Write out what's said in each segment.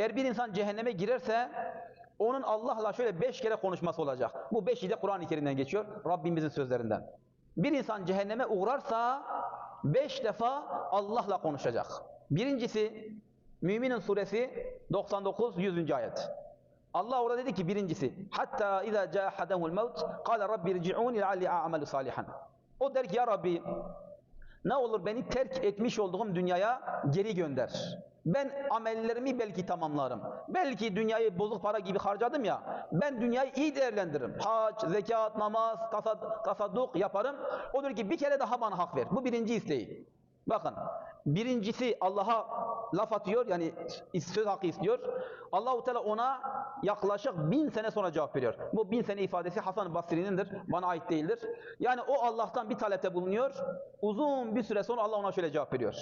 Eğer bir insan cehenneme girerse onun Allah'la şöyle beş kere konuşması olacak. Bu beşi de Kur'an-ı Kerim'den geçiyor. Rabbimizin sözlerinden. Bir insan cehenneme uğrarsa beş defa Allah'la konuşacak. Birincisi Müminin suresi 99 100. ayet. Allah orada dedi ki birincisi hatta iza caa hadamul maut qala rabbi irci'un lealli a'malu salihan. O der ki ya Rabbi ne olur beni terk etmiş olduğum dünyaya geri gönder. Ben amellerimi belki tamamlarım. Belki dünyayı bozuk para gibi harcadım ya. Ben dünyayı iyi değerlendiririm. Hac, zekat, namaz, tasad tasadduk yaparım. O diyor ki bir kere daha bana hak ver. Bu birinci isteği. Bakın birincisi Allah'a laf atıyor yani söz hakkı istiyor. Allahu Teala ona yaklaşık bin sene sonra cevap veriyor. Bu bin sene ifadesi Hasan Basri'nindir. Bana ait değildir. Yani o Allah'tan bir talepte bulunuyor. Uzun bir süre sonra Allah ona şöyle cevap veriyor.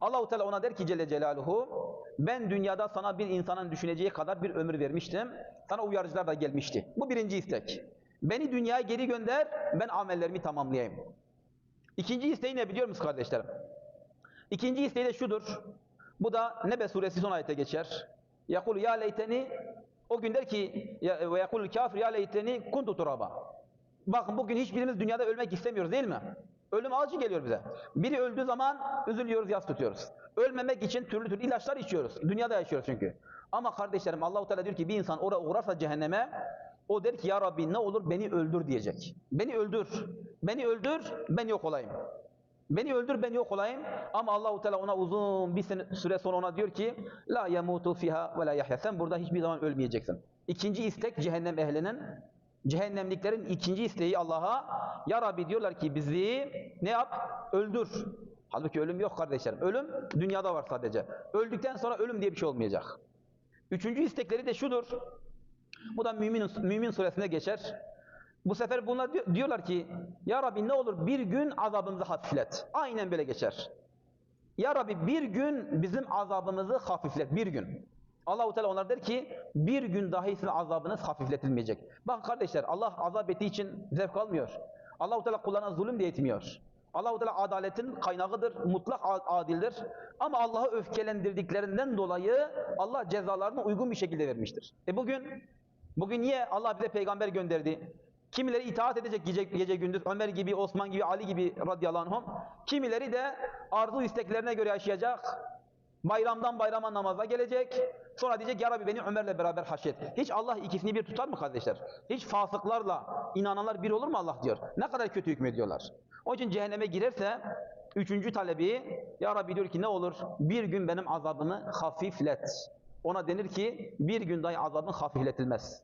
Allahu Teala ona der ki Celle Celaluhu ben dünyada sana bir insanın düşüneceği kadar bir ömür vermiştim. Sana uyarıcılar da gelmişti. Bu birinci istek. Beni dünyaya geri gönder, ben amellerimi tamamlayayım. İkinci isteği ne biliyor musunuz kardeşlerim? İkinci isteği de şudur. Bu da Nebe suresi son ayete geçer. Yakul ya leyteni o gün der ki ve yakul kafir ya leyteni kuntu turaba. Bakın bugün hiçbirimiz dünyada ölmek istemiyoruz değil mi? Ölüm acı geliyor bize. Biri öldüğü zaman üzülüyoruz, yas tutuyoruz. Ölmemek için türlü türlü ilaçlar içiyoruz. Dünyada yaşıyoruz çünkü. Ama kardeşlerim Allahu Teala diyor ki bir insan oraya uğrarsa cehenneme o der ki ya Rabbi ne olur beni öldür diyecek. Beni öldür. Beni öldür, ben yok olayım. Beni öldür ben yok olayım ama Allahu Teala ona uzun bir süre sonra ona diyor ki la yamutu fiha ve la yahya. Sen burada hiçbir zaman ölmeyeceksin. İkinci istek cehennem ehlinin cehennemliklerin ikinci isteği Allah'a ya Rabbi diyorlar ki bizi ne yap? Öldür. Halbuki ölüm yok kardeşlerim. Ölüm dünyada var sadece. Öldükten sonra ölüm diye bir şey olmayacak. Üçüncü istekleri de şudur. Bu da Mümin, Mümin suresinde geçer. Bu sefer diyor- diyorlar ki Ya Rabbi ne olur bir gün azabımızı hafiflet. Aynen böyle geçer. Ya Rabbi bir gün bizim azabımızı hafiflet. Bir gün. Allahu Teala onlar der ki bir gün dahi sizin azabınız hafifletilmeyecek. Bakın kardeşler Allah azap ettiği için zevk almıyor. Allahu Teala kullarına zulüm de etmiyor. Allahu Teala adaletin kaynağıdır, mutlak adildir. Ama Allah'ı öfkelendirdiklerinden dolayı Allah cezalarını uygun bir şekilde vermiştir. E bugün bugün niye Allah bize peygamber gönderdi? Kimileri itaat edecek gece, gece gündüz Ömer gibi, Osman gibi, Ali gibi radıyallahu anhum. Kimileri de arzu isteklerine göre yaşayacak. Bayramdan bayrama namaza gelecek. Sonra diyecek ya Rabbi beni Ömer'le beraber haşret. Hiç Allah ikisini bir tutar mı kardeşler? Hiç fasıklarla inananlar bir olur mu Allah diyor. Ne kadar kötü hükmediyorlar. Onun için cehenneme girerse üçüncü talebi ya Rabbi diyor ki ne olur bir gün benim azabımı hafiflet. Ona denir ki bir gün azabın hafifletilmez.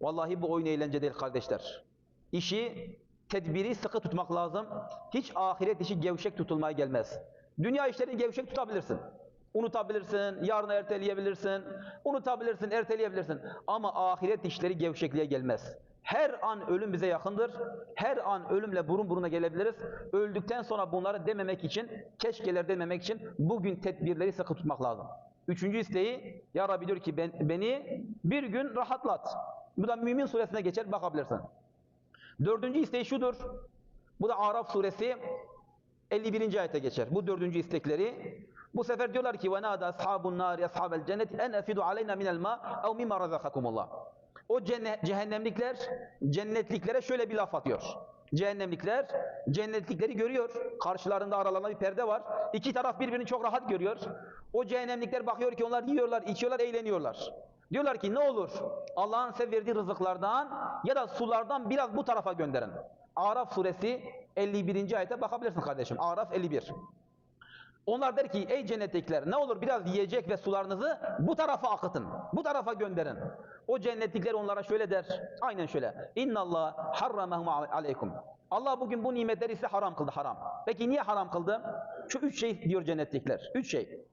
Vallahi bu oyun eğlence değil kardeşler. İşi, tedbiri sıkı tutmak lazım. Hiç ahiret işi gevşek tutulmaya gelmez. Dünya işlerini gevşek tutabilirsin. Unutabilirsin, yarına erteleyebilirsin, unutabilirsin, erteleyebilirsin. Ama ahiret işleri gevşekliğe gelmez. Her an ölüm bize yakındır. Her an ölümle burun buruna gelebiliriz. Öldükten sonra bunları dememek için, keşkeler dememek için bugün tedbirleri sıkı tutmak lazım. Üçüncü isteği, Ya Rabbi diyor ki ben, beni bir gün rahatlat. Bu da Mümin suresine geçer bakabilirsin. Dördüncü isteği şudur. Bu da Araf suresi 51. ayete geçer. Bu dördüncü istekleri. Bu sefer diyorlar ki وَنَادَ أَصْحَابُ النَّارِ أَصْحَابَ الْجَنَّةِ اَنْ اَفِدُوا عَلَيْنَا مِنَ الْمَاءِ اَوْ مِمَّا رَزَقَكُمُ اللّٰهِ O cenne- cehennemlikler cennetliklere şöyle bir laf atıyor. Cehennemlikler cennetlikleri görüyor. Karşılarında aralarında bir perde var. İki taraf birbirini çok rahat görüyor. O cehennemlikler bakıyor ki onlar yiyorlar, içiyorlar, eğleniyorlar. Diyorlar ki ne olur Allah'ın size verdiği rızıklardan ya da sulardan biraz bu tarafa gönderin. Araf suresi 51. ayete bakabilirsin kardeşim. Araf 51. Onlar der ki ey cennetlikler ne olur biraz yiyecek ve sularınızı bu tarafa akıtın. Bu tarafa gönderin. O cennetlikler onlara şöyle der. Aynen şöyle. İnna Allah harramahum aleykum. Allah bugün bu nimetleri size haram kıldı haram. Peki niye haram kıldı? Şu üç şey diyor cennetlikler. Üç şey.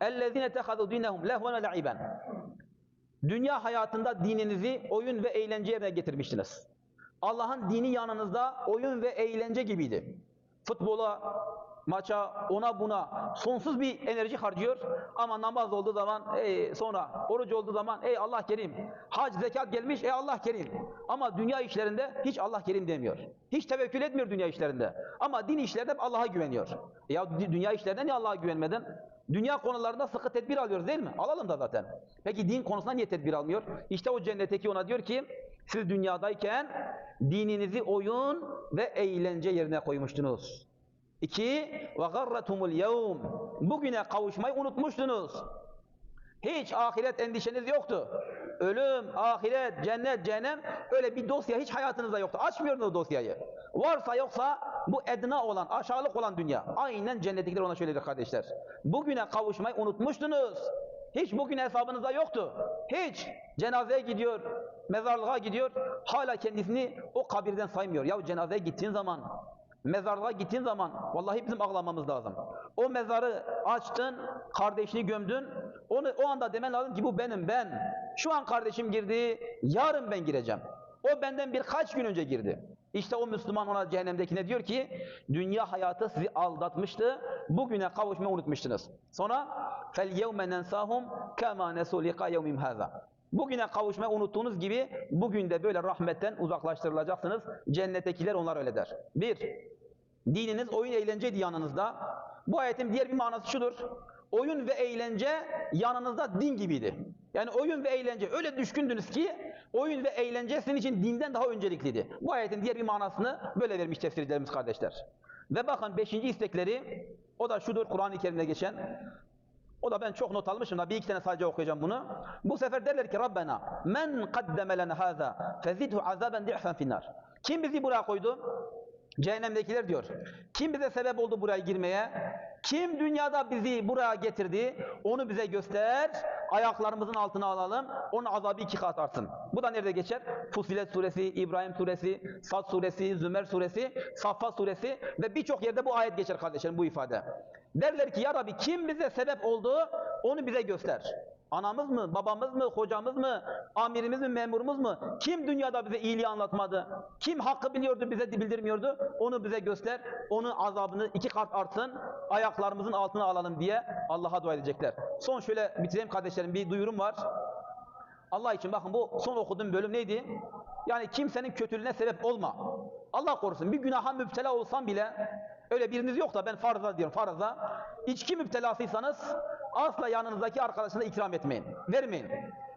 اَلَّذِينَ تَخَذُوا دِينَهُمْ لَهْوًا وَلَعِبًا Dünya hayatında dininizi oyun ve eğlence yerine getirmiştiniz. Allah'ın dini yanınızda oyun ve eğlence gibiydi. Futbola, maça, ona buna sonsuz bir enerji harcıyor ama namaz olduğu zaman ey sonra oruç olduğu zaman ey Allah kerim. Hac, zekat gelmiş ey Allah kerim. Ama dünya işlerinde hiç Allah kerim demiyor. Hiç tevekkül etmiyor dünya işlerinde. Ama din işlerinde Allah'a güveniyor. Ya dü- dünya işlerinde niye Allah'a güvenmedin? Dünya konularında sıkı tedbir alıyoruz değil mi? Alalım da zaten. Peki din konusunda niye tedbir almıyor? İşte o cennetteki ona diyor ki siz dünyadayken dininizi oyun ve eğlence yerine koymuştunuz. İki, garratumul yevm. Bugüne kavuşmayı unutmuştunuz. Hiç ahiret endişeniz yoktu. Ölüm, ahiret, cennet, cehennem öyle bir dosya hiç hayatınızda yoktu. Açmıyordunuz dosyayı. Varsa yoksa bu edna olan, aşağılık olan dünya. Aynen cennetlikler ona şöyle diyor kardeşler. Bugüne kavuşmayı unutmuştunuz. Hiç bugün hesabınızda yoktu. Hiç. Cenazeye gidiyor, mezarlığa gidiyor. Hala kendisini o kabirden saymıyor. Ya cenazeye gittiğin zaman Mezarlığa gittiğin zaman vallahi bizim ağlamamız lazım. O mezarı açtın, kardeşini gömdün. Onu o anda demen lazım ki bu benim ben. Şu an kardeşim girdi, yarın ben gireceğim. O benden birkaç gün önce girdi. İşte o Müslüman ona cehennemdekine diyor ki dünya hayatı sizi aldatmıştı. Bugüne kavuşmayı unutmuştunuz. Sonra fel yevme nensahum kema nesu liqa yevmim haza. Bugüne kavuşmayı unuttuğunuz gibi bugün de böyle rahmetten uzaklaştırılacaksınız. Cennettekiler onlar öyle der. Bir, dininiz oyun eğlenceydi yanınızda. Bu ayetin diğer bir manası şudur. Oyun ve eğlence yanınızda din gibiydi. Yani oyun ve eğlence öyle düşkündünüz ki oyun ve eğlence sizin için dinden daha öncelikliydi. Bu ayetin diğer bir manasını böyle vermiş tefsircilerimiz kardeşler. Ve bakın beşinci istekleri o da şudur Kur'an-ı Kerim'de geçen. O da ben çok not almışım da bir iki tane sadece okuyacağım bunu. Bu sefer derler ki Rabbena men kaddeme lene hâzâ fezidhu azaben di'fen finnar. Kim bizi buraya koydu? Cehennemdekiler diyor. Kim bize sebep oldu buraya girmeye? Kim dünyada bizi buraya getirdi? Onu bize göster. Ayaklarımızın altına alalım. Onun azabı iki kat artsın. Bu da nerede geçer? Fusilet suresi, İbrahim suresi, Sad suresi, Zümer suresi, Saffat suresi ve birçok yerde bu ayet geçer kardeşlerim bu ifade. Derler ki ya Rabbi kim bize sebep oldu? Onu bize göster. Anamız mı, babamız mı, hocamız mı, amirimiz mi, memurumuz mu? Kim dünyada bize iyiliği anlatmadı? Kim hakkı biliyordu, bize bildirmiyordu? Onu bize göster. Onun azabını iki kat artsın. Ayaklarımızın altına alalım diye Allah'a dua edecekler. Son şöyle bitireyim kardeşlerim. Bir duyurum var. Allah için bakın bu son okuduğum bölüm neydi? Yani kimsenin kötülüğüne sebep olma. Allah korusun bir günaha müptela olsan bile öyle biriniz yok da ben farza diyorum farza. İçki müptelasıysanız asla yanınızdaki arkadaşına ikram etmeyin. Vermeyin.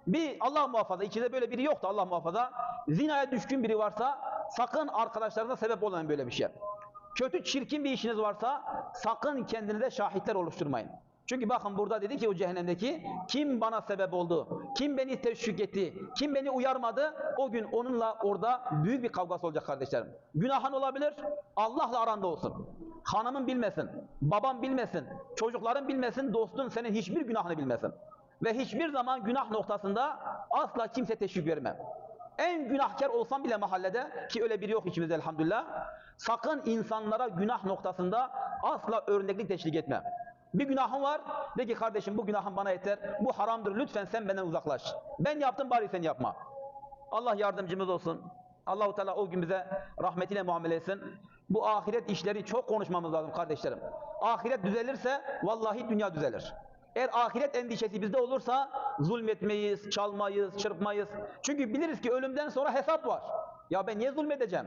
Bir Allah muhafaza içinde böyle biri yok da Allah muhafaza. Zinaya düşkün biri varsa sakın arkadaşlarına sebep olmayın böyle bir şey. Kötü çirkin bir işiniz varsa sakın kendinize şahitler oluşturmayın. Çünkü bakın burada dedi ki o cehennemdeki kim bana sebep oldu, kim beni teşvik etti, kim beni uyarmadı o gün onunla orada büyük bir kavgası olacak kardeşlerim. Günahın olabilir Allah'la aranda olsun. Hanımın bilmesin, baban bilmesin, çocukların bilmesin, dostun senin hiçbir günahını bilmesin. Ve hiçbir zaman günah noktasında asla kimse teşvik vermem. En günahkar olsam bile mahallede ki öyle biri yok içimizde elhamdülillah. Sakın insanlara günah noktasında asla örneklik teşvik etmem. Bir günahın var. De ki kardeşim bu günahın bana yeter. Bu haramdır. Lütfen sen benden uzaklaş. Ben yaptım bari sen yapma. Allah yardımcımız olsun. Allahu Teala o gün bize rahmetiyle muamele etsin. Bu ahiret işleri çok konuşmamız lazım kardeşlerim. Ahiret düzelirse vallahi dünya düzelir. Eğer ahiret endişesi bizde olursa zulmetmeyiz, çalmayız, çırpmayız. Çünkü biliriz ki ölümden sonra hesap var. Ya ben niye zulmedeceğim?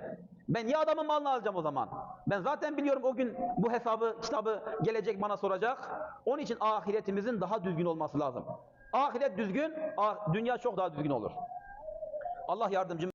Ben niye adamın malını alacağım o zaman? Ben zaten biliyorum o gün bu hesabı, kitabı gelecek bana soracak. Onun için ahiretimizin daha düzgün olması lazım. Ahiret düzgün, ah- dünya çok daha düzgün olur. Allah yardımcımız